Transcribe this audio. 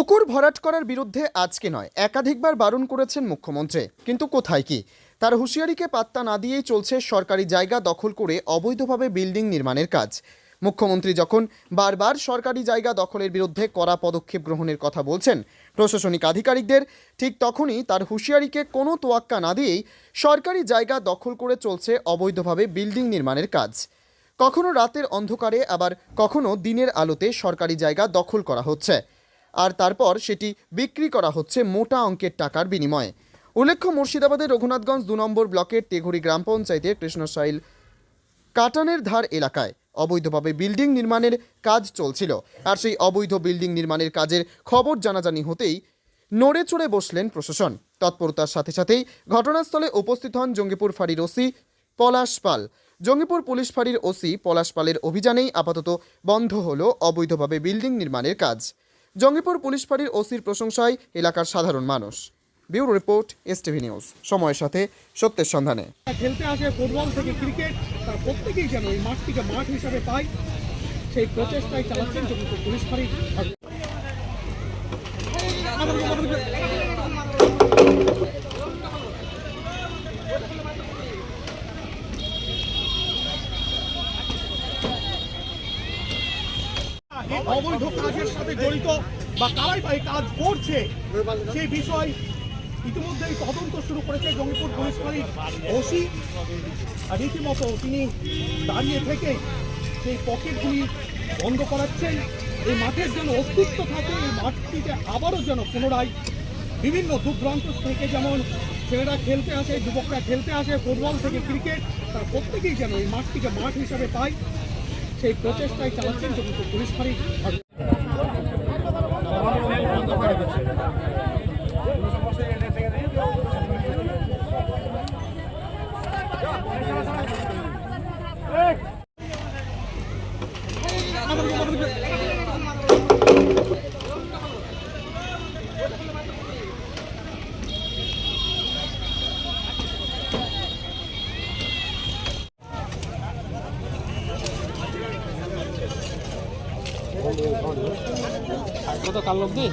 পুকুর ভরাট করার বিরুদ্ধে আজকে নয়, একাধিকবার বারণ করেছেন মুখ্যমন্ত্রী। কিন্তু কোথায় কি? তার হুঁশিয়ারিকে পাত্তা না দিয়েই চলছে সরকারি জায়গা দখল করে অবৈধভাবে বিল্ডিং নির্মাণের কাজ। মুখ্যমন্ত্রী যখন বারবার সরকারি জায়গা দখলের বিরুদ্ধে কড়া পদক্ষেপ গ্রহণের কথা বলছেন, প্রশাসনিক আধিকারিকদের ঠিক তখনই তার হুঁশিয়ারিকে কোনো তোয়াক্কা না দিয়েই সরকারি জায়গা দখল করে চলছে অবৈধভাবে বিল্ডিং নির্মাণের কাজ। কখনো রাতের অন্ধকারে, আবার কখনো দিনের আলোতে সরকারি জায়গা দখল করা হচ্ছে। আর তারপর সেটি বিক্রি করা হচ্ছে মোটা অঙ্কের টাকার বিনিময়ে। উল্লেখ্য, মুর্শিদাবাদের রঘুনাথগঞ্জ দু নম্বর ব্লকের তেঘুরি গ্রাম পঞ্চায়েতের কৃষ্ণশাইল কাটানের ধার এলাকায় অবৈধভাবে বিল্ডিং নির্মাণের কাজ চলছিল। আর সেই অবৈধ বিল্ডিং নির্মাণের কাজের খবর জানাজানি হতেই নড়ে চড়ে বসলেন প্রশাসন। তৎপরতার সাথে সাথেই ঘটনাস্থলে উপস্থিত হন জঙ্গিপুর ফাঁড়ির ওসি পলাশ পাল। জঙ্গিপুর পুলিশ ফাঁড়ির ওসি পলাশ পালের অভিযানেই আপাতত বন্ধ হলো অবৈধভাবে বিল্ডিং নির্মাণের কাজ। জঙ্গিপুর পুলিশ ফাঁড়ির ওসির প্রশংসায় এলাকার সাধারণ মানুষ। Bureau report S TV news. সময়ের সাথে সত্যের সন্ধানে। খেলতে আসে ফুটবল থেকে ক্রিকেট, তার প্রত্যেকেই যেন এই মাঠটিকে মাঠ হিসাবে পায়। সেই প্রচেষ্টায় চালাচ্ছেন জঙ্গিপুর পুলিশ ফাঁড়ি অবৈধ কাজের সাথে জড়িত বা কারাই বা কাজ করছে সেই বিষয় ইতিমধ্যেই তদন্ত শুরু করেছে জঙ্গিপুর পুলিশ ফাঁড়ির ওসি। রীতিমতো তিনি দাঁড়িয়ে থেকে সেই পকেটগুলি বন্ধ করাচ্ছেন। এই মাঠের যেন অস্তিত্ব থাকে, এই মাঠটিতে আবারও যেন পুনরায় বিভিন্ন দূরপ্রান্ত থেকে যেমন ছেলেরা খেলতে আসে, যুবকরা খেলতে আসে, ফুটবল থেকে ক্রিকেট, তার প্রত্যেকেই যেন এই মাঠটিকে মাঠ হিসাবে পায়। সেই প্রচেষ্টায় চালাচ্ছেন পুলিশ পুলিশ ফাঁড়ির কত কাল লোক দি